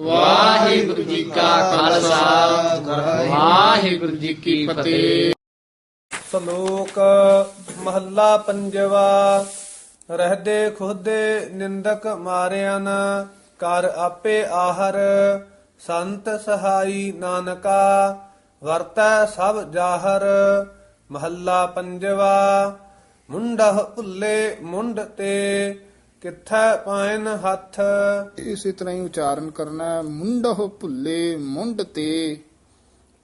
ਵਾਹਿਗੁਰੂ ਜੀ ਕਾ ਖਾਲਸਾ। ਵਾਹਿਗੁਰੂ ਜੀ ਕੀ ਫਤਿਹ। ਸ਼ਲੋਕ ਮਹੱਲਾ ਪੰਜਵਾ, ਰਹਦੇ ਖੁਦੇ ਨਿੰਦਕ ਮਾਰਿਆਨ, ਕਰ ਆਪੇ ਆਹਰ, ਸੰਤ ਸਹਾਈ ਨਾਨਕਾ, ਵਰਤੈ ਸਭ ਜਾਹਰ। ਮਹੱਲਾ ਪੰਜਵਾ ਮੁੰਡਾ ਭੁੱਲੇ ਮੁੰਡ ਤੇ ਕਿੱਥੈ ਪਾਇਨ ਹੱਥ? ਇਸੇ ਤਰ੍ਹਾਂ ਹੀ ਉਚਾਰਨ ਕਰਨਾ ਹੈ ਮੁੰਡਹ ਭੁੱਲੇ ਮੁੰਡ ਤੇ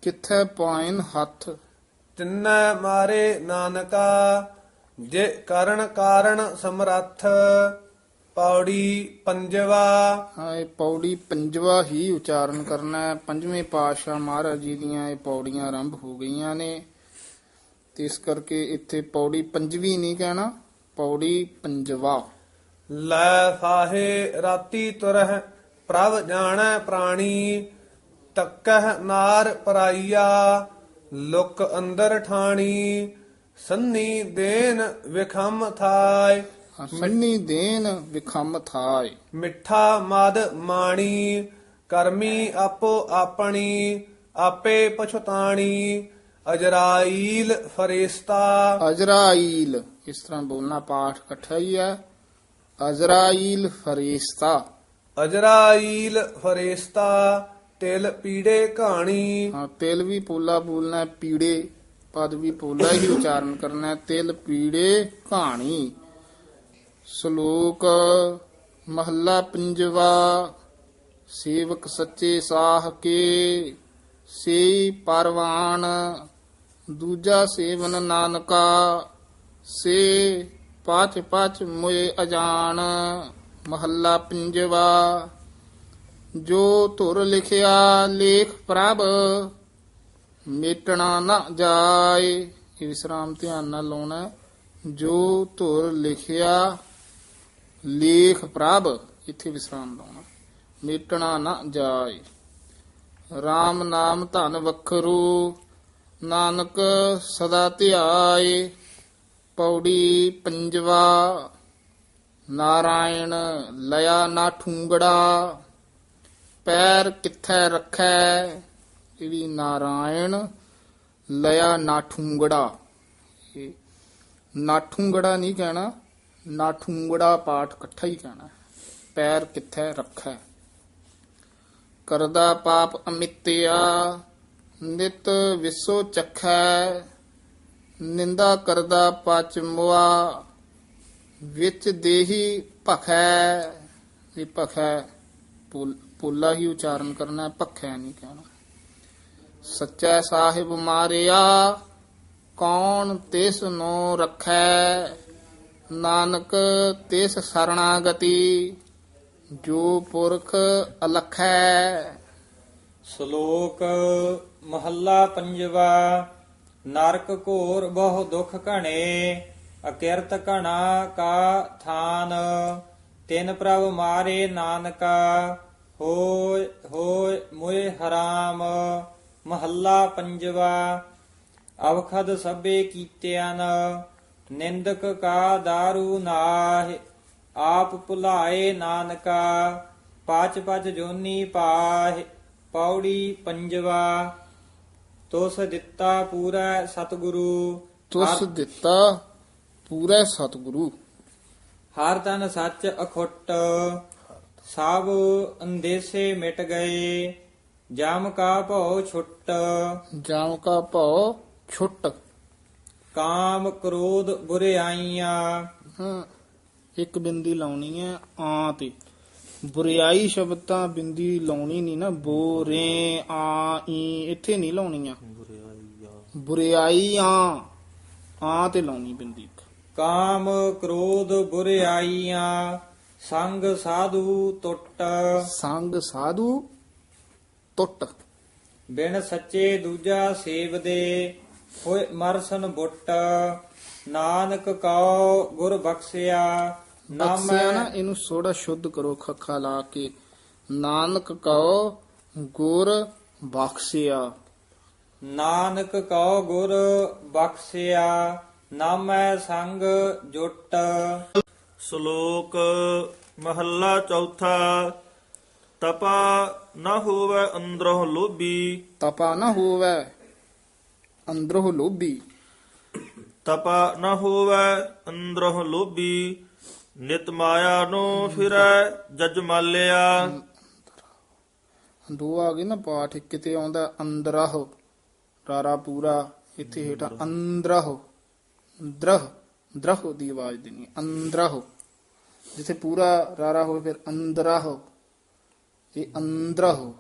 ਕਿੱਥੈ ਪਾਇਨ ਹੱਥ? ਤਿੰਨੈ ਮਾਰੇ ਨਾਨਕਾ ਜੇ ਕਰਨ ਕਾਰਣ ਸਮਰੱਥ ਪੌੜੀ ਪੰਜਵਾ। ਹਾਂ ਇਹ ਪੌੜੀ ਪੰਜਵਾ ਹੀ ਉਚਾਰਨ ਕਰਨਾ ਹੈ। ਪੰਜਵੇਂ ਪਾਤਸ਼ਾਹ ਮਹਾਰਾਜ ਜੀ ਦੀਆਂ ਇਹ ਪੌੜੀਆਂ ਆਰੰਭ ਹੋ ਗਈਆਂ ਨੇ। ਤੇ ਇਸ ਕਰਕੇ ਇੱਥੇ ਪੌੜੀ ਪੰਜਵੀਂ ਨਹੀਂ ਕਹਿਣਾ ਪੌੜੀ ਪੰਜਵਾ। ਲੈ ਫਾਹੇ ਰਾਤੀ ਤੁਰਹਿ ਪ੍ਰਭ ਜਾਣੈ ਪ੍ਰਾਣੀ ਤੱਕਹਿ ਨਾਰ ਪਰਾਈਆ ਲੁਕ ਅੰਦਰ ਠਾਣੀ ਸੰਨੀ ਦੇਨ ਵਿਖਮ ਥਾਇ ਸੰਨੀ ਦੇਨ ਵਿਖਮ ਥਾਇ ਮਿੱਠਾ ਮਦ ਮਾਣੀ ਕਰਮੀ ਆਪੋ ਆਪਣੀ ਆਪੇ ਪਛਤਾਣੀ ਅਜਰਾਈਲ ਫਰਿਸ਼ਤਾ। ਅਜ਼ਰਾਈਲ ਇਸ ਤਰ੍ਹਾਂ ਬੋਲਣਾ ਪਾਠ ਇਕੱਠਾ ਹੀ ਹੈ। ਅਜ਼ਰਾਈਲ ਫਰਿਸ਼ਤਾ। ਅਜਰਾਈਲ ਫਰਿਸ਼ਤਾ ਤਿਲ ਪੀੜੇ ਕਹਾਣੀ। ਹਾਂ ਤਿਲ ਵੀ ਪੋਲਾ ਬੋਲਣਾ ਹੈ, ਪੀੜੇ ਪਦ ਵੀ ਪੋਲਾ ਹੀ ਉਚਾਰਨ ਕਰਨਾ ਹੈ, ਤਿਲ ਪੀੜੇ ਕਹਾਣੀ। ਸ਼ਲੋਕ ਮਹੱਲਾ ਪੰਜਵਾ ਸੇਵਕ ਸੱਚੇ ਸਾਹ ਕੇ ਸੇ ਪਰਵਾਨ ਦੂਜਾ ਸੇਵਨ ਨਾਨਕਾ ਸੇ ਪਾਛ ਪਾਛ ਮੋਏ ਅਜਾਨ ਮਹੱਲਾ ਪੰਜਵਾ। ਜੋ ਧੁਰ ਲਿਖਿਆ, ਲੇਖ ਪ੍ਰਭ, ਮੇਟਣਾ ਨਾ ਜਾਏ। ਇਹ ਵਿਸਰਾਮ ਧਿਆਨ ਨਾਲ ਲਾਉਣਾ ਜੋ ਧੁਰ ਲਿਖਿਆ, ਲੇਖ ਪ੍ਰਭ, ਇੱਥੇ ਵਿਸਰਾਮ ਲਾਉਣਾ ਮੇਟਣਾ ਨਾ ਜਾਏ। RAM ਨਾਮ ਧਨ ਵਖਰੂ, ਨਾਨਕ ਸਦਾ ਧਿਆਏ। ਪੌੜੀ ਪੰਜਵਾ, ਨਾਰਾਇਣ ਲਿਆ ਨਾ ਠੂੰਗੜਾ, ਪੈਰ ਕਿੱਥੈ ਰੱਖੈ, ਇਹ ਵੀ ਨਾਰਾਇਣ ਲਿਆ ਨਾਠੂੰਗੜਾ ਇਹ ਨਾਠੂੰਗੜਾ ਨਹੀਂ ਕਹਿਣਾ ਨਾਠੂੰਗੜਾ ਪਾਠ ਇਕੱਠਾ ਹੀ ਕਹਿਣਾ, ਪੈਰ ਕਿੱਥੈ ਰੱਖੈ। ਕਰਦਾ ਪਾਪ ਅਮਿੱਤਿਆ, ਨਿਤ ਵਿਸੋ ਚਖੈ ਨਿੰਦਾ ਕਰਦਾ ਪਚਮੁਆ ਵਿੱਚ ਦੇਹੀ ਭਖੈ ਇਹ ਭਖੈ ਪੁਲ- ਹੀ ਉਚਾਰਨ ਕਰਨਾ ਹੈ ਭਖੈ ਨਹੀਂ ਕਹਿਣਾ। ਸੱਚਾ ਸਾਹਿਬ ਮਾਰਿਆ, ਕੌਣ ਤਿਸ ਨੂੰ ਰੱਖੈ? ਨਾਨਕ ਤਿਸ ਸਰਣਾਗਤੀ, ਜੋ ਪੁਰਖ ਅਲਖੈ। ਸ਼ਲੋਕ ਮਹੱਲਾ ਪੰਜਵਾ ਨਰਕ ਘੋਰ ਬਹੁ ਦੁਖ ਘਣੇ, ਅਕਿਰਤ ਘਣਾ ਕਾ ਥਾਨ। ਤਿਨ ਪ੍ਰਭ ਮਾਰੇ ਨਾਨਕਾ, ਹੋਇ ਹੋਇ ਮੁਏ ਹਰਾਮ। ਮਹੱਲਾ ਪੰਜਵਾ, ਅਵਖਦ ਸਭੇ ਕੀਤਿਆਨ ਨਿੰਦਕ ਕਾ दारू ਨਾਹਿ, ਆਪ ਭੁਲਾਏ ਨਾਨਕਾ। ਪਾਚ ਪਚ ਜੋਨੀ ਪਾਹਿ, ਪੌੜੀ ਪੰਜਵਾ ਤੋਸ ਦਿੱਤਾ ਪੂਰਾ ਸਤਿਗੁਰੂ। ਤੁਸ ਦਿੱਤਾ ਪੂਰਾ ਸਤਿਗੁਰੂ। ਹਰ ਤਨ ਸੱਚ ਅਖੁੱਟ ਸਭ ਅੰਦੇਸੇ ਮਿਟ ਗਏ। ਜਮ ਕਾ ਭਉ ਛੁੱਟ। ਜਾਮ ਕਾ ਭਉ ਛੁੱਟ। ਕਾਮ ਕ੍ਰੋਧ ਬੁਰਿਆਈਆਂ ਹਾਂ ਇੱਕ ਬਿੰਦੀ ਲਾਉਣੀ ਹੈ ਆ ਤੇ। ਬੁਰਿਆਈ ਸ਼ਬਦ ਤਾਂ ਬਿੰਦੀ ਲਾਉਣੀ ਨਹੀਂ ਨਾ ਬੋ ਰੇ ਆ ਈ ਇੱਥੇ ਨਹੀਂ ਲਾਉਣੀਆਂ। ਬੁਰਿਆਈ ਆ ਆ ਤੇ ਲਾਉਣੀ ਬਿੰਦੀ। ਕਾਮ ਕ੍ਰੋਧ ਬੁਰਿਆਈਆਂ ਸੰਗ ਸਾਧੂ ਟੁੱਟ ਸੰਗ ਸਾਧੂ ਟੁੱਟ ਬਿਨ ਸੱਚੇ ਦੂਜਾ ਸੇਵਦੇ ਹੋਏ ਮਰਸਨ ਬੁੱਟ। ਨਾਨਕ ਕਉ ਗੁਰ ਬਖਸਿਆ ਬਖਸਿਆ ਨਾ ਨਾਮੈ ਇਹਨੂੰ ਥੋੜਾ ਸ਼ੁੱਧ ਕਰੋ ਖੱਖਾ ਲਾ ਕੇ। ਨਾਨਕ ਕਉ ਗੁਰ ਬਖਸਿਆ। ਨਾਨਕ ਕਉ ਗੁਰ ਬਖਸਿਆ। ਨਾਮੈ ਸੰਗ ਜੁਟ। ਸ਼ਲੋਕ ਮਹੱਲਾ ਚੌਥਾ ਤਪਾ ਨਾ ਹੋਵੇ ਅੰਦਰੋਂ ਲੋਭੀ। ਤਪਾ ਨਾ ਹੋਵੇ ਅੰਦਰੋਂ ਲੋਭੀ। ਤਪਾ ਨਾ ਹੋਵੇ ਅੰਦਰੋਂ ਲੋਭੀ। ਨਿਤ ਮਾਇਆ ਨੂੰ ਫਿਰੈ ਜਜ ਮਾਲਿਆ। ਦੋ ਆ ਗਏ ਨਾ ਪਾਠ ਕਿਤੇ ਆਉਂਦਾ ਅੰਦਰਹ ਰਾਰਾ ਪੂਰਾ ਇੱਥੇ ਹੇਠਾਂ ਅੰਦਰਹ। ਦਰਹ ਦਰਹ ਦੀ ਆਵਾਜ਼ ਦੇਣੀ ਹੈ, ਅੰਦਰਹ। ਜਿੱਥੇ ਪੂਰਾ ਰਾਰਾ ਹੋਵੇ ਫਿਰ ਅੰਦਰਹ ਇਹ ਅੰਦਰਹ।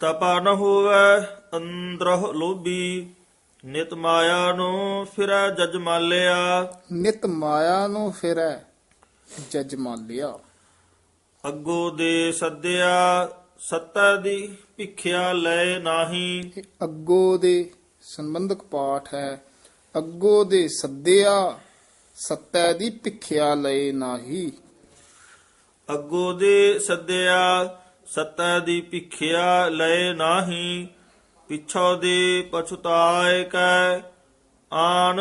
ਤਪਾ ਨ ਹੋਵੇ ਅੰਦਰੋਂ ਲੋਭੀ। ਨਿਤ ਮਾਇਆ ਨੂੰ ਫਿਰੈ ਜਜ ਮਾਲਿਆ। ਨਿਤ ਮਾਇਆ ਨੂੰ ਫਿਰੈ ਜਜ ਮਾਲਿਆ। ਅੱਗੋ ਦੇ ਸੱਦਿਆ ਸੱਤਾ ਦੀ ਭਿਖਿਆ ਲੈ ਨਾਹੀ। ਇਹ ਅੱਗੋ ਦੇ ਸੰਬੰਧਕ ਪਾਠ ਹੈ। ਅੱਗੋ ਦੇ ਸੱਦਿਆ ਸੱਤੈ ਦੀ ਭਿਖਿਆ ਲਏ ਨਾਹੀ। ਅੱਗੋ ਦੇ ਸੱਦਿਆ ਸੱਤਾ ਦੀ ਭਿਖਿਆ ਲੈ ਨਾਹੀ। ਪਿਛੋ ਦੇ ਪਛਤਾਏ ਕੈ ਆਨ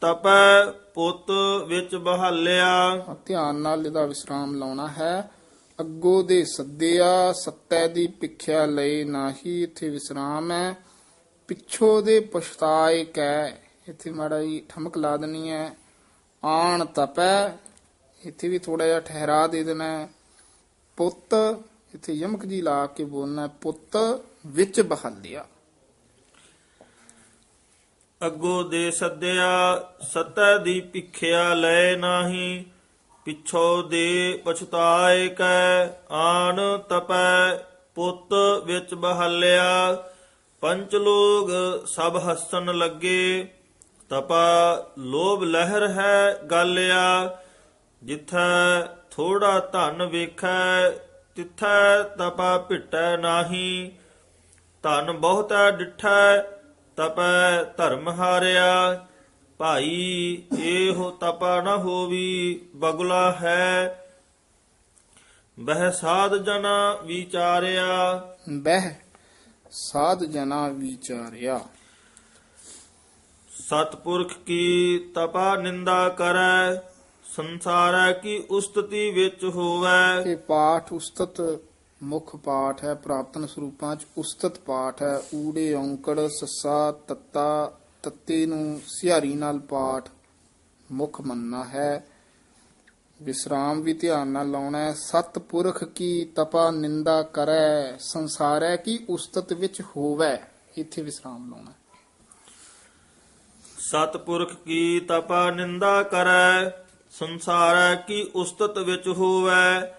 ਤਪੈ ਪੁੱਤ ਵਿੱਚ ਬਹਾਲਿਆ। ਧਿਆਨ ਨਾਲ ਇਹਦਾ ਵਿਸਰਾਮ ਲਾਉਣਾ ਹੈ। ਅੱਗੋ ਦੇ ਸੱਦਿਆ, ਸੱਤੈ ਦੀ ਭਿਖਿਆ ਲਏ ਨਾਹੀ ਇੱਥੇ ਵਿਸਰਾਮ ਹੈ। ਪਿੱਛੋ ਦੇ ਪਛਤਾਏ ਕੈ, ਇੱਥੇ ਮਾੜਾ ਜੀ ਠਮਕ ਲਾ ਦੇਣੀ ਹੈ। ਆਣ ਤਪੈ, ਇੱਥੇ ਵੀ ਥੋੜਾ ਜਿਹਾ ਠਹਿਰਾ ਦੇ ਦੇਣਾ ਪੁੱਤ, ਇੱਥੇ ਯਮਕ ਜੀ ਲਾ ਕੇ ਬੋਲਣਾ ਪੁੱਤ ਵਿੱਚ ਬਹਾਲਿਆ। ਅੱਗੋ ਦੇ ਸੱਦਿਆ ਸੱਤਾ ਦੀ ਭਿਖਿਆ ਲੈ ਨਾਹੀ, ਪਿਛੋ ਦੇ ਪਛਤਾਏ ਕੈ ਆਨ ਤਪੈ, ਪੁੱਤ ਵਿੱਚ ਬਹਾਲਿਆ। ਪੰਚ ਲੋਗ ਸਭ ਹੱਸਣ ਲੱਗੇ, ਤਪਾ, ਲੋਭ ਲਹਿਰ ਹੈ ਗਾਲਿਆ। ਜਿੱਥੈ ਥੋੜਾ ਧਨ ਵੇਖੈ, ਤਿੱਥੈ ਤਪਾ ਭਿਟੈ ਨਾਹੀ। ਧਨ ਬਹੁਤਾ ਡਿਠੈ ਤਪੈ ਧਰਮ ਹਾਰਿਆ। ਭਾਈ ਇਹੋ ਤਪਾ ਨਾ ਹੋਵੀ ਬਗੁਲਾ ਹੈ। ਬਹਿ ਸਾਧ ਜਨਾ ਵਿਚਾਰਿਆ। ਬਹਿ ਸਾਧ ਜਨਾ ਵਿਚਾਰਿਆ। ਸਤਪੁਰਖ ਕੀ ਤਪਾ ਨਿੰਦਾ ਕਰੈ ਸੰਸਾਰੈ ਕੀ ਉਸਤਤੀ ਵਿੱਚ ਹੋਵੈ। ਇਹ ਪਾਠ ਉਸਤਤ ਮੁੱਖ ਪਾਠ ਹੈ ਪ੍ਰਾਪਤਨ ਸਰੂਪਾਂ ਚ ਉਸਤਤ ਪਾਠ ਹੈ, ਊੜੇ ਔਂਕੜ, ਸੱਸਾ, ਤੱਤਾ, ਤੱਤੇ ਨੂੰ ਸਿਹਾਰੀ ਨਾਲ ਪਾਠ ਮੁੱਖ ਮੰਨਣਾ ਹੈ। ਵਿਸਰਾਮ ਵੀ ਧਿਆਨ ਨਾਲ ਲਾਉਣਾ ਹੈ। ਸਤਪੁਰਖ ਕੀ ਤਪਾ ਨਿੰਦਾ ਕਰੈ, ਸੰਸਾਰੈ ਕੀ ਉਸਤਤ ਵਿੱਚ ਹੋਵੈ। ਇੱਥੇ ਵਿਸਰਾਮ ਲਾਉਣਾ ਹੈ। ਸਤਪੁਰਖ ਕੀ ਤਪਾ ਨਿੰਦਾ ਕਰੈ, ਸੰਸਾਰੈ ਕੀ ਉਸਤਤ ਵਿੱਚ ਹੋਵੈ।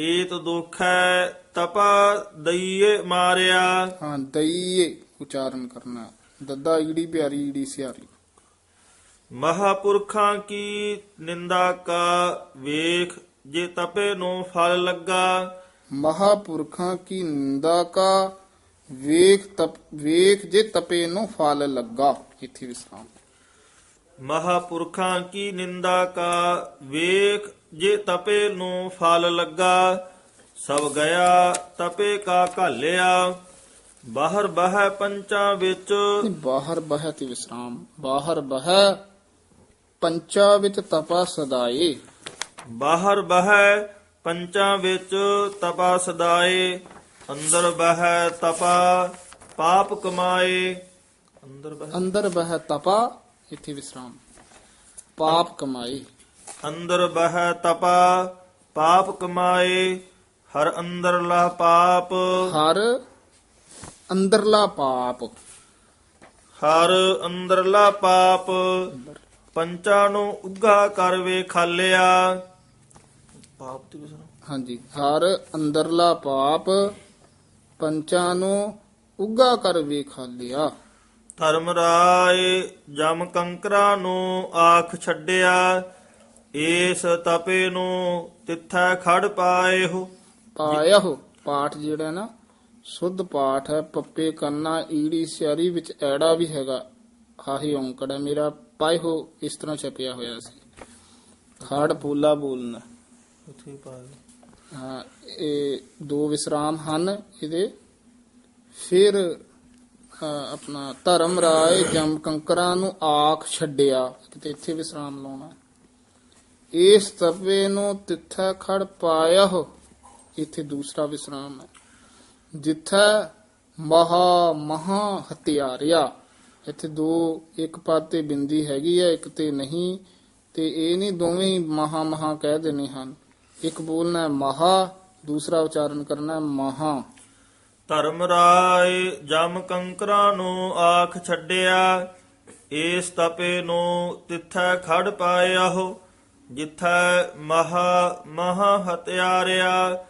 ਏਤ ਦੁਖੈ ਤਪਾ ਦਈਏ ਮਾਰਿਆ। ਹਾਂ ਦਈਏ ਉਚਾਰਨ ਕਰਨਾ। ਦੱਦਾ ਈੜੀ ਪਿਆਰੀ ਈੜੀ ਸਿਹਾਰੀ ਮਹਾਪੁਰਖਾਂ ਕੀ ਨਿੰਦਾ ਕਾ ਵੇਖ ਜੇ ਤਪੇ ਨੂੰ ਫਲ ਲੱਗਾ। ਮਹਾਪੁਰਖਾਂ ਕੀ ਨਿੰਦਾ ਕਾ ਵੇਖ ਤਪ ਵੇਖ ਜੇ ਤਪੇ ਨੂੰ ਫਲ ਲੱਗਾ। ਇੱਥੇ ਵਿਸਰਾਮ। ਮਹਾਪੁਰਖਾਂ ਕੀ ਨਿੰਦਾ ਕਾ ਵੇਖ ਜੇ ਤਪੇ ਨੂੰ ਫਲ ਲੱਗਾ ਸਭ ਗਿਆ ਤਪੇ ਕਾ ਘਾਲਿਆ। ਬਾਹਰ ਬਹਿ ਪੰਚਾਂ ਵਿੱਚ। ਬਾਹਰ ਬਹਿ ਤੇ ਵਿਸਰਾਮ ਬਾਹਰ ਬਹਿ ਪੰਚਾ ਵਿੱਚ ਤਪਾ ਸਦਾਏ। ਬਾਹਰ ਬਹਿ ਪੰਚਾਂ ਵਿੱਚ ਤਪਾ ਸਦਾਏ ਅੰਦਰ ਬਹਿ ਤਪਾ ਪਾਪ ਕਮਾਏ। ਅੰਦਰ ਬਹਿ ਅੰਦਰ ਬਹਿ ਤਪਾ ਇੱਥੇ ਵਿਸਰਾਮ। ਪਾਪ ਕਮਾਈ ਅੰਦਰ ਬਹਿ ਤਪਾ ਪਾਪ ਕਮਾਏ ਹਰ ਅੰਦਰਲਾ ਪਾਪ। ਹਰ ਅੰਦਰਲਾ ਪਾਪ। ਹਰ ਅੰਦਰਲਾ ਪਾਪ ਪੰਚਾਂ ਨੂੰ ਉੱਗਾ ਕਰ ਵੇ ਖਾਲਿਆ। ਪਾਪ ਤੇ ਵਿਸਰਾਮ ਹਾਂਜੀ ਹਰ ਅੰਦਰਲਾ ਪਾਪ ਪੰਚਾਂ ਨੂੰ ਉੱਗਾ ਕਰ ਵੇਖਾ ਲਿਆ ਧਰਮ ਰਾਏ ਜਮ ਕੰਕਰਾਂ ਨੂੰ ਆਖ ਛੱਡਿਆ। ਏਸ ਤਪੇ ਨੂੰ ਤਿੱਥੈ ਖੜ ਪਾਏ ਹੋ ਪਾਇਆ ਹੋ ਪਾਠ ਜਿਹੜਾ ਨਾ ਸੁੱਧ ਪਾਠ ਹੈ ਪੱਪੇ ਕੰਨਾ ਈੜੀ ਸਿਆਰੀ ਵਿੱਚ ਐੜਾ ਵੀ ਹੈਗਾ। ਹਾਹੀ ਔਂਕੜ ਹੈ ਮੇਰਾ ਪਾਏ ਹੋ ਇਸ ਤਰ੍ਹਾਂ ਛਪਿਆ ਹੋਇਆ ਸੀ। ਖੜ ਪੂਲਾ ਬੋਲਣਾ। ਹਾਂ ਇਹ ਦੋ ਵਿਸਰਾਮ ਹਨ ਇਹਦੇ। ਫਿਰ ਆਪਣਾ ਧਰਮ ਰਾਏ ਜਮ ਕੰਕਰਾਂ ਨੂੰ ਆਖ ਛੱਡਿਆ। ਕਿਤੇ ਇੱਥੇ ਵਿਸਰਾਮ ਲਾਉਣਾ। ਇਸ ਤਪੇ ਨੂੰ ਤਿੱਥਾ ਖੜ ਪਾਇਆ ਹੋ ਇੱਥੇ ਦੂਸਰਾ ਵਿਸਰਾਮ ਹੈ। ਜਿੱਥੈ ਮਹਾ ਮਹਾ ਹਤਿਆਰਿਆ, ਇੱਥੇ ਦੋ ਇੱਕ ਪਦ ਤੇ ਬਿੰਦੀ ਹੈਗੀ ਹੈ, ਇੱਕ ਤੇ ਨਹੀਂ, ਤੇ ਇਹ ਨਹੀਂ ਦੋਵੇਂ ਮਹਾ ਮਹਾ ਕਹਿ ਦੇਣੇ ਹਨ। ਇੱਕ ਬੋਲਣਾ ਹੈ ਮਹਾ, ਦੂਸਰਾ ਉਚਾਰਨ ਕਰਨਾ ਹੈ ਮਹਾ। ਧਰਮ ਰਾਏ ਜਮ ਕੰਕਰਾਂ ਨੂੰ ਆਖ ਛੱਡਿਆ ਏਸ ਤਪੇ ਨੂੰ ਤਿੱਥੈ ਖੜ ਪਾਇਆ ਜਿੱਥੈ ਮਹਾ ਮਹਾ ਹਤਿਆਰਿਆ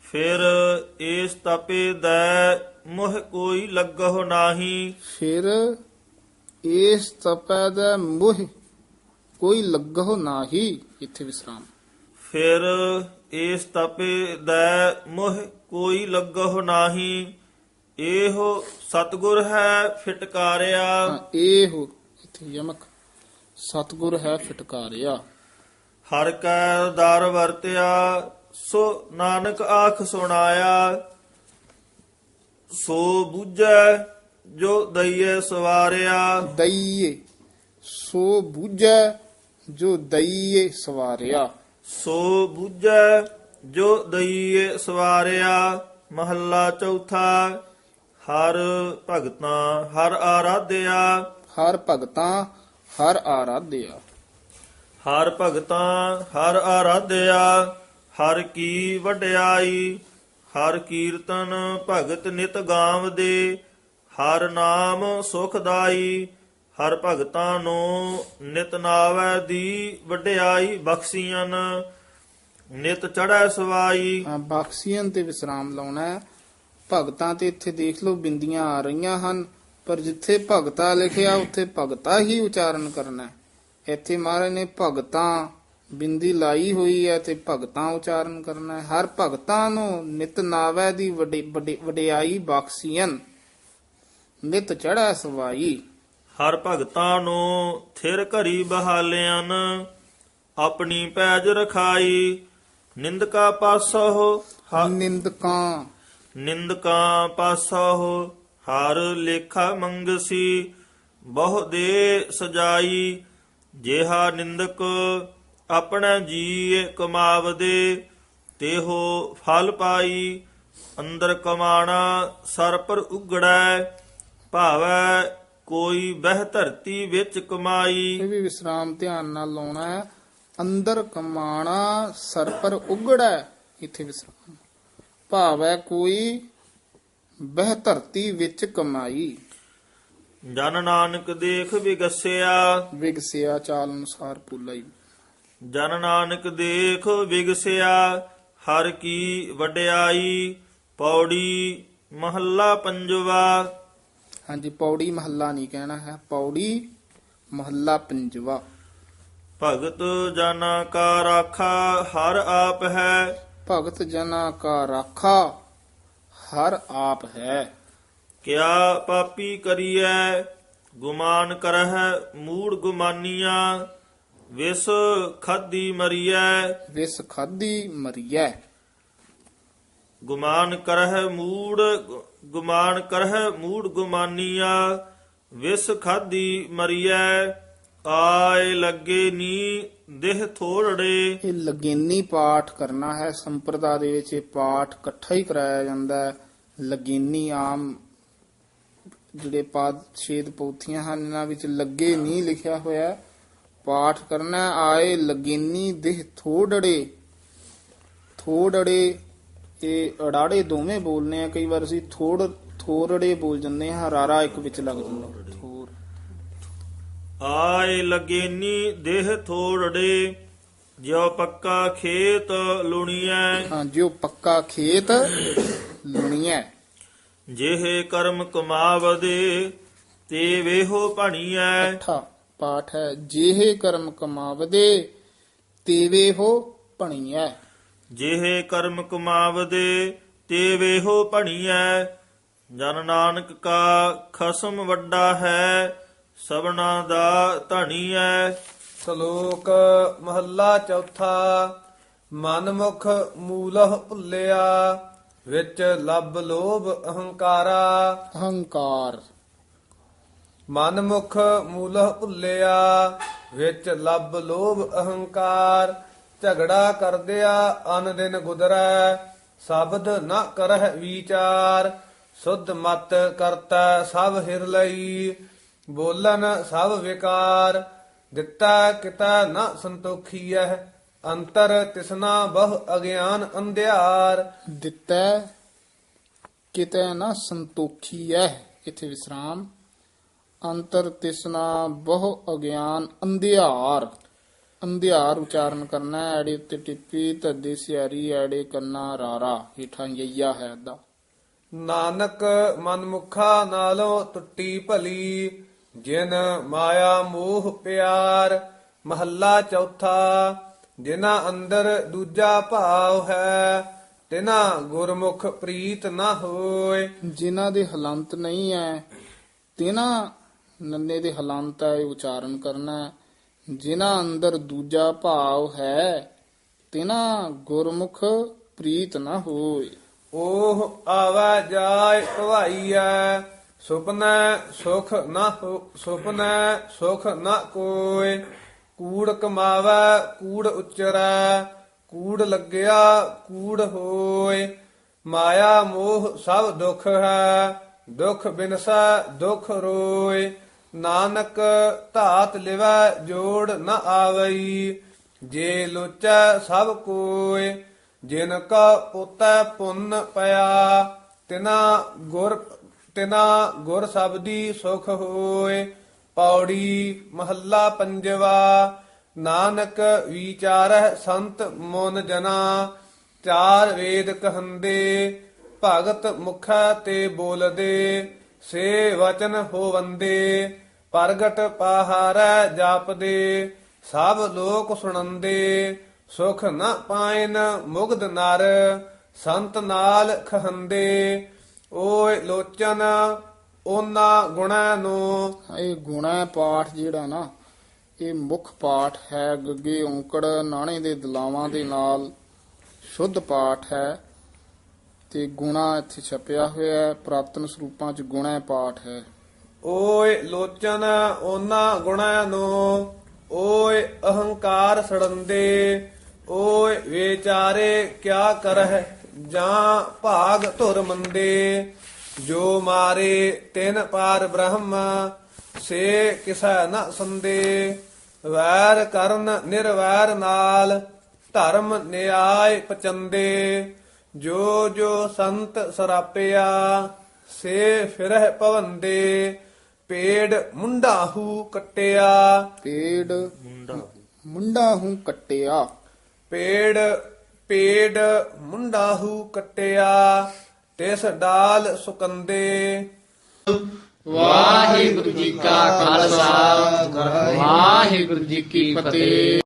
ਫਿਰ ਏਸ ਤਪੇ ਦੈ ਮੋਹ ਕੋਈ ਲੱਗਹੁ ਨਾਹੀ। ਫਿਰ ਇਸ ਤਪੈ ਦਾ ਮੁਹ ਕੋਈ ਲੱਗਹੁ ਨਾਹੀ ਇੱਥੇ ਵਿਸਰਾਮ। ਫਿਰ ਏਸ ਤਪੇ ਦੈ ਮੋਹ ਕੋਈ ਲੱਗਹੁ ਨਾਹੀ ਇਹੋ ਸਤਗੁਰ ਹੈ ਫਿਟਕਾਰਿਆ। ਇਹ ਇੱਥੇ ਯਮਕ। ਸਤਗੁਰ ਹੈ ਫਟਕਾਰਿਆ। ਹਰ ਕੈ ਦਰ ਵਰਤਿਆ ਸੋ ਨਾਨਕ ਆਖ ਸੁਣਾਇਆ। ਸੋ ਬੁੱਝੈ ਜੋ ਦਈਏ ਸਵਾਰਿਆ। ਦਈਏ ਸੋ ਬੂਝੈ ਜੋ ਦਈਏ ਸਵਾਰਿਆ। ਸੋ ਬੁੱਝੈ ਜੋ ਦਈਏ ਸਵਾਰਿਆ। ਮਹੱਲਾ ਚੌਥਾ ਹਰ ਭਗਤਾਂ ਹਰ ਆਰਾਧਿਆ। ਹਰ ਭਗਤਾਂ ਹਰ ਆਰਾਧਿਆ। ਹਰ ਭਗਤਾਂ ਹਰ ਆਰਾਧਿਆ ਹਰ ਕੀ ਵਡਿਆਈ ਹਰ ਕੀਰਤਨ ਭਗਤ ਨਿਤ ਗਾਵਦੇ ਹਰ ਨਾਮ ਸੁਖਦਾਈ ਹਰ ਭਗਤਾਂ ਨੂੰ ਨਿਤ ਨਾਵੈ ਦੀ ਵਡਿਆਈ ਬਖਸ਼ੀਆਂ ਨਿਤ ਚੜੈ ਸਵਾਈ। ਹਾਂ, ਬਖਸ਼ੀਆਂ ਤੇ ਵਿਸਰਾਮ ਲਾਉਣਾ ਭਗਤਾਂ ਤੇ ਇੱਥੇ ਦੇਖ ਲਓ ਬਿੰਦੀਆਂ ਆ ਰਹੀਆਂ ਹਨ ਪਰ ਜਿੱਥੇ ਭਗਤਾ ਲਿਖਿਆ ਉੱਥੇ ਭਗਤਾ ਹੀ ਉਚਾਰਨ ਕਰਨਾ ਇੱਥੇ ਮਹਾਰਾਜ ਨੇ ਭਗਤਾਂ ਬਿੰਦੀ ਲਾਈ ਹੋਈ ਹੈ ਤੇ ਭਗਤਾਂ ਉਚਾਰਨ ਕਰਨਾ ਹੈ। ਹਰ ਭਗਤਾਂ ਨੂੰ ਨਿਤ ਨਾਵੈ ਦੀ ਵੱਡੀ ਵੱਡੀ- ਵਡਿਆਈ ਬਖਸ਼ੀਆਂ ਨਿਤ ਚੜ੍ਹੈ ਸਵਾਈ। ਹਰ ਭਗਤਾਂ ਨੂੰ ਥਿਰ ਘਰੀ ਬਹਾਲਿਆਂ ਆਪਣੀ ਪੈਜ ਰਖਾਈ ਨਿੰਦਕਾ ਪਾਸੋ ਹ- ਨਿੰਦਕਾਂ। ਨਿੰਦਕਾਂ ਪਾਸਹੁ ਹਰ ਲੇਖਾ ਮੰਗਸੀ ਬਹੁ ਦੇ ਸਜਾਈ ਜਿਹਾ ਨਿੰਦਕ ਆਪਣਾ ਜੀ ਕਮਾਵਦੇ, ਤੇਹੋ ਫਲ ਪਾਈ, ਅੰਦਰ ਕਮਾਣਾ ਸਰ ਪਰ ਉਗੜੈ, ਭਾਵੈ ਕੋਈ ਬਹਿ ਧਰਤੀ ਵਿੱਚ ਕਮਾਈ। ਇਹ ਵੀ ਵਿਸਰਾਮ ਧਿਆਨ ਨਾਲ ਲਾਉਣਾ ਹੈ। ਅੰਦਰ ਕਮਾਣਾ ਸਰ ਪਰ ਉਗੜੈ, ਇੱਥੇ ਵਿਸਰਾਮ। ਭਾਵੈ ਕੋਈ ਬਹਿ ਧਰਤੀ ਵਿੱਚ ਕਮਾਈ। ਜਨ ਨਾਨਕ ਦੇਖ ਵਿਗਸਿਆ। ਵਿਗਸਿਆ ਚਾਲ ਅਨੁਸਾਰ ਪੁੱਲਾਈ ਜਨ ਨਾਨਕ ਦੇਖ ਵਿਗਸਿਆ ਹਰ ਕੀ ਵਡਿਆਈ ਪੌੜੀ ਮਹੱਲਾ ਪੰਜਵਾ। ਹਾਂਜੀ ਪੌੜੀ ਮਹੱਲਾ ਨਹੀਂ ਕਹਿਣਾ ਹੈ ਪੌੜੀ ਮਹੱਲਾ ਪੰਜਵਾ। ਭਗਤ ਜਨਾ ਕਾ ਰਾਖਾ ਹਰ ਆਪ ਹੈ। ਭਗਤ ਜਨਾ ਕਾ ਰਾਖਾ ਹਰ ਆਪ ਹੈ। ਕਿਆ ਪਾਪੀ ਕਰੀਐ? ਗੁਮਾਨ ਕਰਹਿ ਮੂੜ ਗੁਮਾਨੀਆਂ ਵਿਸ ਖਾਦੀ ਮਰੀਐ। ਵਿਸ ਖਾਦੀ ਮਰੀਐ। ਗੁਮਾਨ ਕਰਹਿ ਮੂੜ ਗੁਮਾਨ ਕਰਹਿ ਮੂੜ ਗੁਮਾਨੀਆਂ ਵਿਸ ਖਾਦੀ ਮਰੀਐ। ਆਏ ਲੱਗੇ ਨੀ ਦੇਹ ਥੋੜੜੇ। ਇਹ ਲਗੇਨੀ ਪਾਠ ਕਰਨਾ ਹੈ ਸੰਪਰਦਾ ਦੇ ਵਿੱਚ ਇਹ ਪਾਠ ਇਕੱਠਾ ਹੀ ਕਰਾਇਆ ਜਾਂਦਾ ਹੈ। ਲਗੇਨੀ ਆਮ ਜਿਹੜੇ ਪਾਦ ਛੇਦ ਪੌਥੀਆਂ ਹਨ ਇਹਨਾਂ ਵਿੱਚ ਲੱਗੇ ਨਹੀਂ ਲਿਖਿਆ ਹੋਇਆ। ਪਾਠ ਕਰਨਾ ਆਏ ਲਗੇਨੀ ਦੇਹ ਥੋੜੜੇ। ਥੋੜੜੇ ਇਹ ਅੜਾੜੇ ਦੋਵੇਂ ਬੋਲਨੇ ਆ। ਕਈ ਵਾਰ ਅਸੀਂ ਥੋੜ ਥੋੜੜੇ ਬੋਲ ਜਾਂਦੇ ਹਾਂ ਹਰਾਰਾ ਇੱਕ ਵਿੱਚ ਲੱਗ ਜਾਂਦਾ। ਥੋੜ। ਆਏ ਲਗੇਨੀ ਦੇਹ ਥੋੜੜੇ ਜਿਉ ਪੱਕਾ ਖੇਤ ਲੁਣੀਐ। ਹਾਂ ਜਿਉ ਪੱਕਾ ਖੇਤ ਲੁਣੀਐ। ਜਿਹੇ ਕਰਮ ਕਮਾਵਦੇ ਤੇ ਵੇਹੋ ਭਣੀਐ। ਇਕੱਠਾ ਪਾਠ ਹੈ ਜਿਹੇ ਕਰਮ ਕਮਾਵਦੇ ਤੇਵੇ ਹੋ ਭਣੀਐ। ਜਿਹੇ ਕਰਮ ਕਮਾਵਦੇ ਤੇ ਵੇਹੋ ਭਣੀਐ। ਜਨ ਨਾਨਕ ਕਾ ਖਸਮ ਵੱਡਾ ਹੈ ਸਭਨਾ ਦਾ ਧਣੀਐ। ਸ਼ਲੋਕ ਮਹੱਲਾ ਚੌਥਾ ਮਨਮੁਖ ਮੂਲਹ ਭੁੱਲਿਆ। ਵਿੱਚ ਲੱਭ ਲੋਭ ਅਹੰਕਾਰਾ। ਅਹੰਕਾਰ। ਮਨਮੁਖ ਮੂਲਹ ਭੁੱਲਿਆ ਵਿੱਚ ਲੱਭ ਲੋਭ ਅਹੰਕਾਰ। ਝਗੜਾ ਕਰਦਿਆ ਅਨ ਦਿਨ ਗੁਦਰੈ ਸ਼ਬਦ ਨ ਕਰਹਿ ਵਿਚਾਰ। ਸੁਧ ਮਤ ਕਰਤਾ ਸਭ ਹਿਰ ਲਈ ਬੋਲਨ ਸਭ ਵਿਕਾਰ। ਦਿੱਤਾ ਕਿਤਾ ਨ ਸੰਤੋਖੀਐ ਅੰਤਰ ਤਿਸਨਾ ਬਹੁ ਅਗਿਆਨ ਅੰਧਿਆਰ। ਦਿੱਤਾ ਕਿਤੇ ਨਾ ਸੰਤੋਖੀ ਐ। ਇਥੇ ਵਿਸਰਾਮ। ਅੰਤਰ ਤਿਸਨਾ ਬਹੁ ਅਗਿਆਨ ਅੰਧਿਆਰ। ਅੰਧਿਆਰ ਉਚਾਰਨ ਕਰਨਾ ਹੈ, ਐੜੇ ਉੱਤੇ ਟਿੱਪੀ ਤੱਦੇ ਸਿਆਰੀ ਐੜੇ ਕੰਨਾ ਰਾਰਾ। ਹੀਠਾਂ ਯਈਆ ਹੈ ਦਾ ਨਾਨਕ ਮਨਮੁਖਾ ਨਾਲੋਂ ਟੁੱਟੀ ਭਲੀ ਜਿਨ ਮਾਇਆ ਮੋਹ ਪਿਆਰ। ਮਹੱਲਾ ਚੌਥਾ ਜਿਨਾ ਅੰਦਰ ਦੂਜਾ ਭਾਵ ਹੈ ਤਿਨਾ ਗੁਰਮੁਖ ਪ੍ਰੀਤ ਨਾ ਹੋਏ। ਜਿਨ੍ਹਾਂ ਦੇ ਹਲੰਤ ਨਹੀਂ ਹੈ ਤਿਨਾਂ ਨੰਨੇ ਦੇ ਹਲੰਤ ਹੈ ਉਚਾਰਨ ਕਰਨਾ। ਜਿਨ੍ਹਾਂ ਅੰਦਰ ਦੂਜਾ ਭਾਵ ਹੈ ਤਿਨਾਂ ਗੁਰਮੁਖ ਪ੍ਰੀਤ ਨਾ ਹੋਏ। ਉਹ ਆਵਾ ਜਾਏ ਭਵਾਈਐ ਸੁਪਨੈ ਸੁਖ ਨਾ ਸੁਪਨੈ ਸੁਖ ਨਾ ਕੋਏ। ਕੂੜ ਕਮਾਵੈ, ਕੂੜ ਉਚਰੈ, ਕੂੜ ਲੱਗਿਆ, ਕੂੜ ਹੋਏ ਮਾਇਆ, ਮੋਹ ਸਭ ਦੁਖ ਹੈ, ਦੁਖ ਬਿਨਸੈ, ਦੁਖ ਰੋਏ ਨਾਨਕ ਧਾਤ ਲਿਵੈ, ਜੋੜ ਨ ਆਵਈ। ਜੇ ਲੋਚੈ ਸਭ ਕੋਇ, ਜਿਨ ਕਾ ਪੋਤੈ ਪੁੰਨ ਪਿਆ, ਤਿਨਾ ਗੁਰ ਤਿਨਾ ਗੁਰ ਸਬਦੀ ਸੁਖ ਹੋਏ ਪੌੜੀ ਮਹੱਲਾ ਪੰਜਵਾ, ਨਾਨਕ ਵਿਚਾਰਹਿ ਸੰਤ ਮਨ ਜਨਾ, ਚਾਰ ਵੇਦ ਕਹੰਦੇ, ਭਗਤ ਮੁਖਾ ਤੇ ਬੋਲਦੇ, ਸੇ ਵਚਨ ਹੋਵੰਦੇ, ਪ੍ਰਗਟ ਪਹਾਰੈ ਜਾਪਦੇ, ਸਭ ਲੋਕ ਸੁਣੰਦੇ, ਸੁਖ ਨ ਪਾਇਨ ਮੁਗਧ ਨਰ, ਸੰਤ ਨਾਲ ਖਹੰਦੇ, ਓਏ ਲੋਚਨ ਉਹਨਾਂ ਗੁਣਾਂ ਨੂੰ। ਇਹ ਗੁਣਾ ਪਾਠ ਜਿਹੜਾ ਨਾ ਇਹ ਮੁੱਖ ਪਾਠ ਹੈ ਗੱਗੇ ਔਂਕੜ ਨਾਣੇ ਦੇ ਦਲਾਵਾਂ ਦੇ ਨਾਲ ਸ਼ੁੱਧ ਪਾਠ ਹੈ। ਤੇ ਗੁਣਾ ਇੱਥੇ ਛਪਿਆ ਹੋਇਆ ਹੈ ਪ੍ਰਾਤਨ ਸਰੂਪਾਂ ਚ ਗੁਣਾ ਪਾਠ ਹੈ। ਓਏ ਲੋਚਨ ਉਹਨਾਂ ਗੁਣਾਂ ਨੂੰ ਓਏ ਅਹੰਕਾਰ ਸੜੰਦੇ ਓਏ ਵਿਚਾਰੇ ਕਿਆ ਕਰਹਿ ਜਾਂ ਭਾਗ ਧੁਰ ਮੰਦੇ ਜੋ ਮਾਰੇ ਤਿਨ ਪਾਰ ਬ੍ਰਹਮ ਸੇ ਕਿਸੈ ਨ ਸੰਦੇ। ਵੈਰ ਕਰਨ ਨਿਰਵੈਰ ਨਾਲ ਧਰਮ ਨਿਆਇ ਪਚੰਦੇ। ਜੋ ਜੋ ਸੰਤ ਸਰਾਪਿਆ ਸੇ ਫਿਰਹਿ ਪਵੰਦੇ ਪੇੜ ਮੁੰਡਾਹੂ ਕਟਿਆ। ਪੇੜ ਮੁੰਡਾ। ਹੂੰ ਕੱਟਿਆ। ਪੇੜ ਪੇੜ ਮੁੰਡਾਹੂ ਕਟਿਆ। ਤਿਸ ਡਾਲ ਸੁਕੰਦੇ। ਵਾਹਿਗੁਰੂ ਜੀ ਕਾ ਖਾਲਸਾ ਵਾਹਿਗੁਰੂ ਜੀ ਕੀ ਫਤਿਹ।